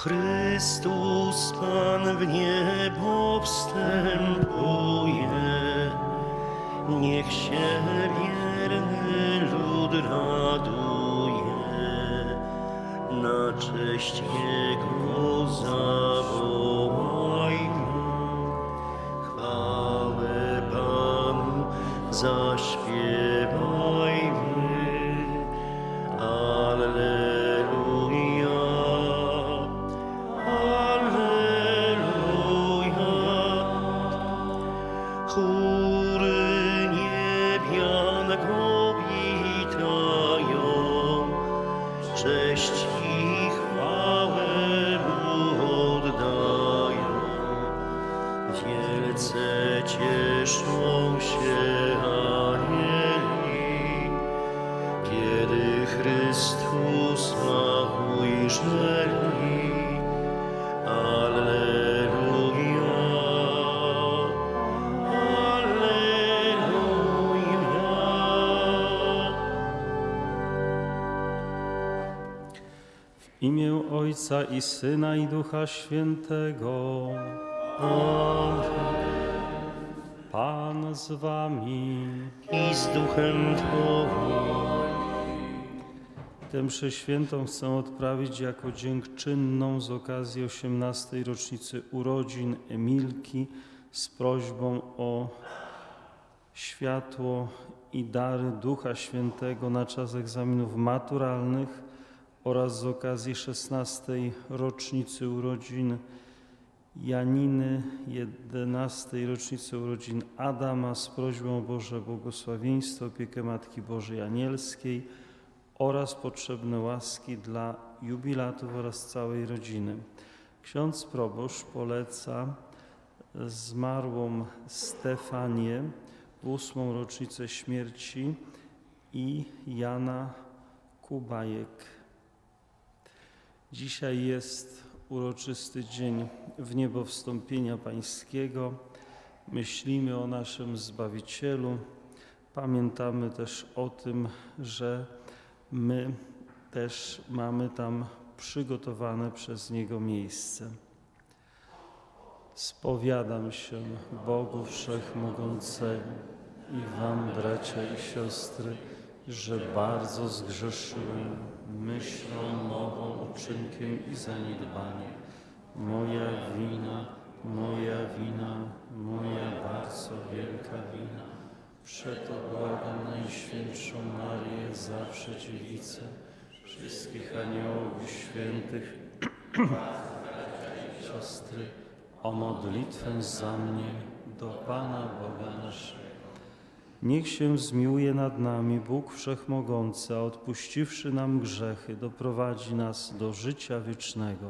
Chrystus Pan w niebo wstępuje, niech się wierny lud raduje, na cześć Jego zawołajmy. Chwałę Panu zaśpiewajmy. Imię Ojca i Syna i Ducha Świętego. Pan z wami. I z duchem Twoim. Tę mszę świętą chcę odprawić jako dziękczynną z okazji 18. rocznicy urodzin Emilki z prośbą o światło i dary Ducha Świętego na czas egzaminów maturalnych oraz z okazji 16. rocznicy urodzin Janiny, 11. rocznicy urodzin Adama z prośbą o Boże błogosławieństwo, opiekę Matki Bożej Anielskiej oraz potrzebne łaski dla jubilatów oraz całej rodziny. Ksiądz proboszcz poleca zmarłą Stefanię w ósmą rocznicę śmierci i Jana Kubajek. Dzisiaj jest uroczysty dzień w niebo wstąpienia Pańskiego. Myślimy o naszym Zbawicielu. Pamiętamy też o tym, że my też mamy tam przygotowane przez Niego miejsce. Spowiadam się Bogu Wszechmogącemu i Wam, bracia i siostry, że bardzo zgrzeszyłem myślą, mową, uczynkiem i zaniedbaniem. Moja wina, moja wina, moja bardzo wielka wina. Przeto błagam Najświętszą Marię, zawsze Dziewicę, wszystkich aniołów i świętych, siostry, o modlitwę za mnie do Pana Boga naszego. Niech się zmiłuje nad nami Bóg Wszechmogący, a odpuściwszy nam grzechy, doprowadzi nas do życia wiecznego.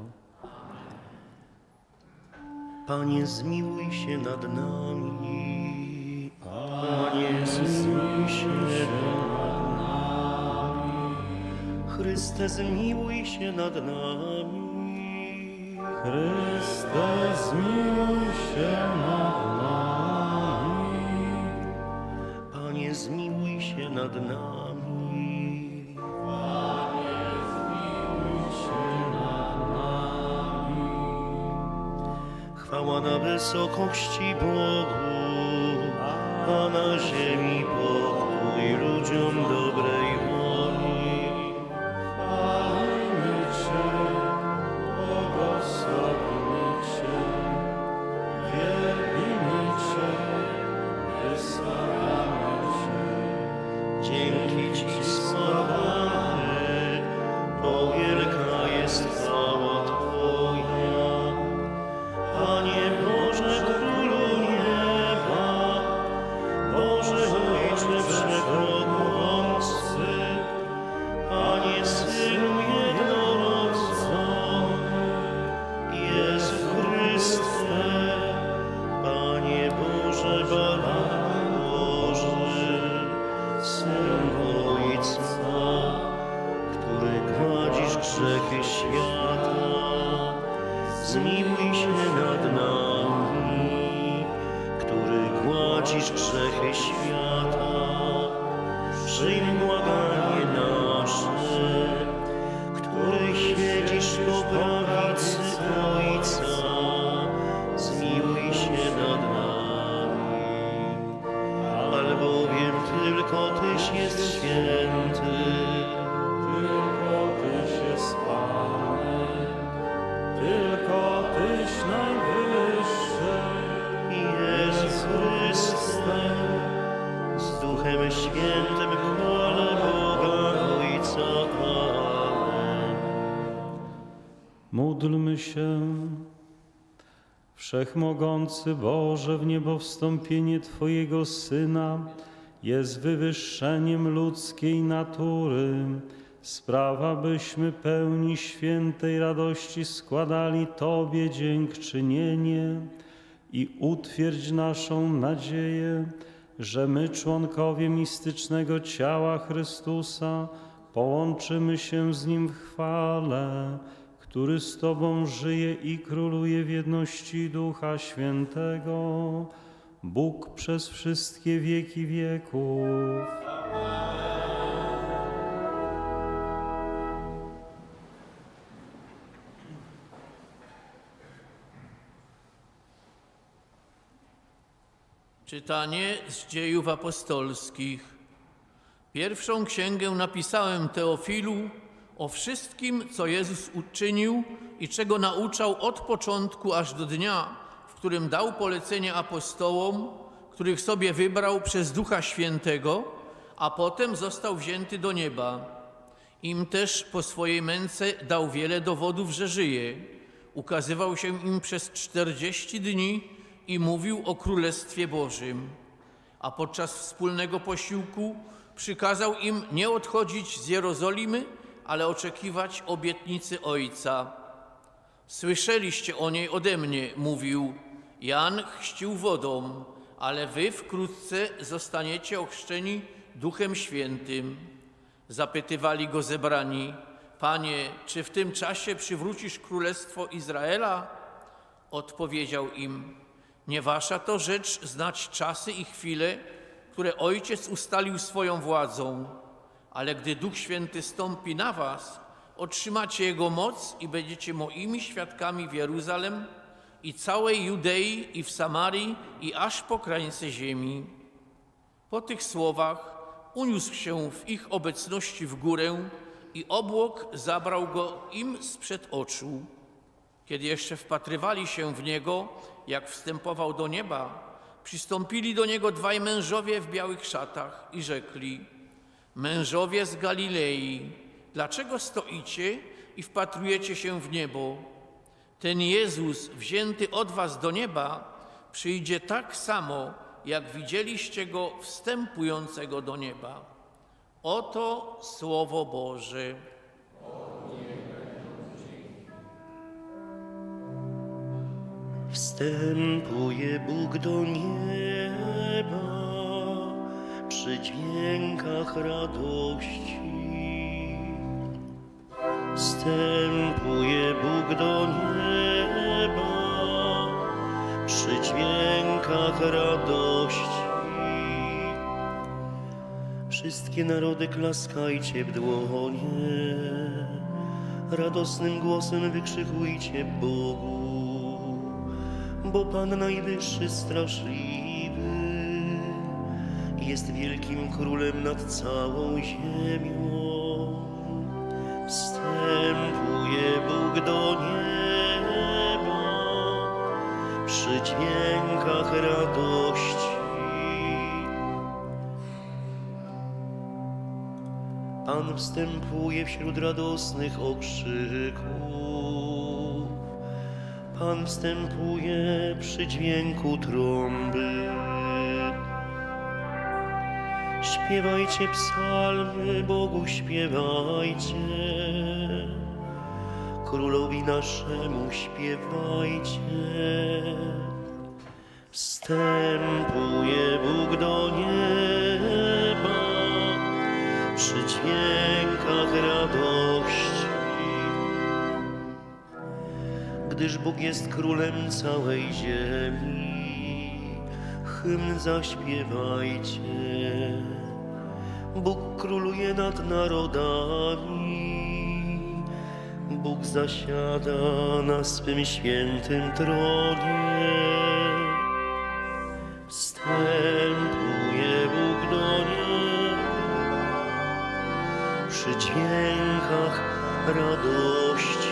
Panie, zmiłuj się nad nami. Panie, zmiłuj się nad nami. Chryste, zmiłuj się nad nami. Chryste, zmiłuj się nad nami. Panie, zmiłuj się nad nami. Chwała na wysokości Bogu, a na ziemi pokój ludziom dobrej Wszechmogący Boże, w niebo wstąpienie Twojego Syna jest wywyższeniem ludzkiej natury. Sprawa, byśmy pełni świętej radości składali Tobie dziękczynienie i utwierdź naszą nadzieję, że my, członkowie mistycznego ciała Chrystusa, połączymy się z Nim w chwale, który z Tobą żyje i króluje w jedności Ducha Świętego, Bóg przez wszystkie wieki wieków. Czytanie z dziejów apostolskich. Pierwszą księgę napisałem Teofilu o wszystkim, co Jezus uczynił i czego nauczał od początku aż do dnia, w którym dał polecenie apostołom, których sobie wybrał przez Ducha Świętego, a potem został wzięty do nieba. Im też po swojej męce dał wiele dowodów, że żyje. Ukazywał się im przez czterdzieści dni i mówił o Królestwie Bożym. A podczas wspólnego posiłku przykazał im nie odchodzić z Jerozolimy, ale oczekiwać obietnicy Ojca. Słyszeliście o niej ode mnie, mówił. Jan chrzcił wodą, ale wy wkrótce zostaniecie ochrzczeni Duchem Świętym. Zapytywali go zebrani, Panie, czy w tym czasie przywrócisz królestwo Izraela? Odpowiedział im, nie wasza to rzecz znać czasy i chwile, które Ojciec ustalił swoją władzą, ale gdy Duch Święty stąpi na was, otrzymacie Jego moc i będziecie moimi świadkami w Jeruzalem i całej Judei i w Samarii i aż po krańce ziemi. Po tych słowach uniósł się w ich obecności w górę i obłok zabrał go im sprzed oczu. Kiedy jeszcze wpatrywali się w niego, jak wstępował do nieba, przystąpili do niego dwaj mężowie w białych szatach i rzekli: Mężowie z Galilei, dlaczego stoicie i wpatrujecie się w niebo? Ten Jezus, wzięty od was do nieba, przyjdzie tak samo, jak widzieliście go wstępującego do nieba. Oto Słowo Boże. Wstępuje Bóg do nieba przy dźwiękach radości. Wstępuje Bóg do nieba przy dźwiękach radości. Wszystkie narody klaskajcie w dłonie, radosnym głosem wykrzykujcie Bogu bo Pan Najwyższy straszliwy jest wielkim królem nad całą ziemią. Wstępuje Bóg do nieba przy dźwiękach radości. Pan wstępuje wśród radosnych okrzyków. Pan wstępuje przy dźwięku trąby. Śpiewajcie psalmy, Bogu śpiewajcie. Królowi naszemu śpiewajcie. Wstępuje Bóg do nieba przy dźwiękach radości gdyż Bóg jest królem całej ziemi. Hymn zaśpiewajcie. Bóg króluje nad narodami. Bóg zasiada na swym świętym tronie. Wstępuje Bóg do nieba przy dźwiękach radości.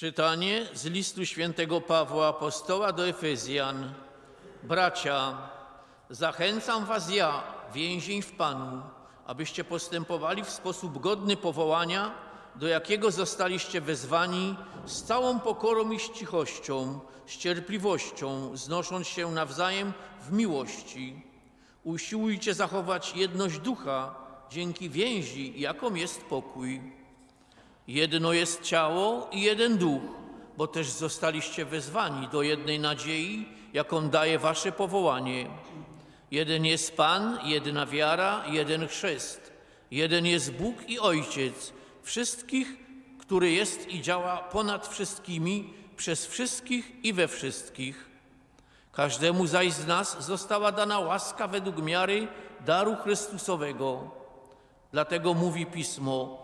Czytanie z listu świętego Pawła Apostoła do Efezjan. Bracia, zachęcam was ja, więzień w Panu, abyście postępowali w sposób godny powołania, do jakiego zostaliście wezwani z całą pokorą i cichością, z cierpliwością, znosząc się nawzajem w miłości. Usiłujcie zachować jedność ducha dzięki więzi, jaką jest pokój. Jedno jest ciało i jeden duch, bo też zostaliście wezwani do jednej nadziei, jaką daje wasze powołanie. Jeden jest Pan, jedna wiara, jeden chrzest. Jeden jest Bóg i Ojciec wszystkich, który jest i działa ponad wszystkimi, przez wszystkich i we wszystkich. Każdemu zaś z nas została dana łaska według miary daru Chrystusowego. Dlatego mówi Pismo,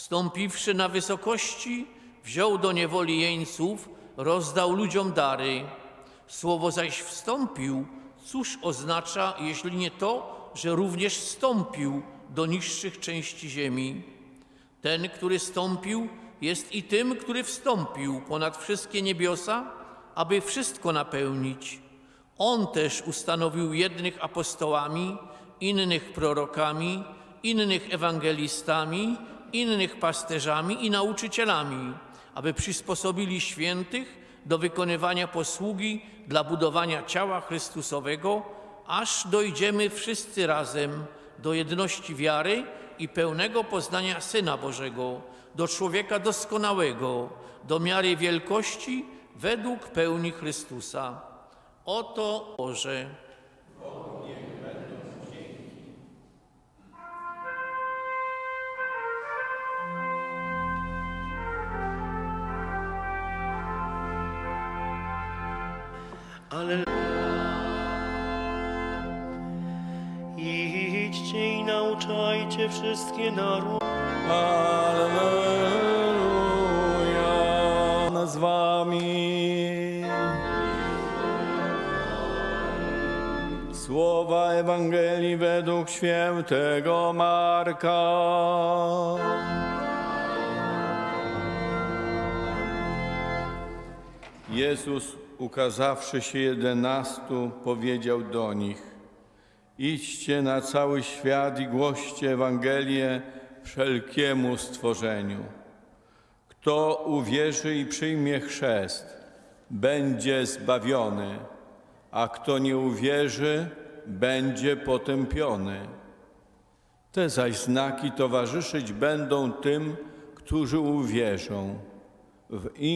wstąpiwszy na wysokości, wziął do niewoli jeńców, rozdał ludziom dary. Słowo zaś wstąpił, cóż oznacza, jeśli nie to, że również wstąpił do niższych części ziemi. Ten, który stąpił, jest i tym, który wstąpił ponad wszystkie niebiosa, aby wszystko napełnić. On też ustanowił jednych apostołami, innych prorokami, innych ewangelistami, innych pasterzami i nauczycielami, aby przysposobili świętych do wykonywania posługi dla budowania ciała Chrystusowego, aż dojdziemy wszyscy razem do jedności wiary i pełnego poznania Syna Bożego, do człowieka doskonałego, do miary wielkości według pełni Chrystusa. Oto Boże. Wszystkie narody. Alleluja nad wami. Słowa Ewangelii według świętego Marka. Jezus, ukazawszy się jedenastu, powiedział do nich: Idźcie na cały świat i głoście Ewangelię wszelkiemu stworzeniu. Kto uwierzy i przyjmie chrzest, będzie zbawiony, a kto nie uwierzy, będzie potępiony. Te zaś znaki towarzyszyć będą tym, którzy uwierzą. W imię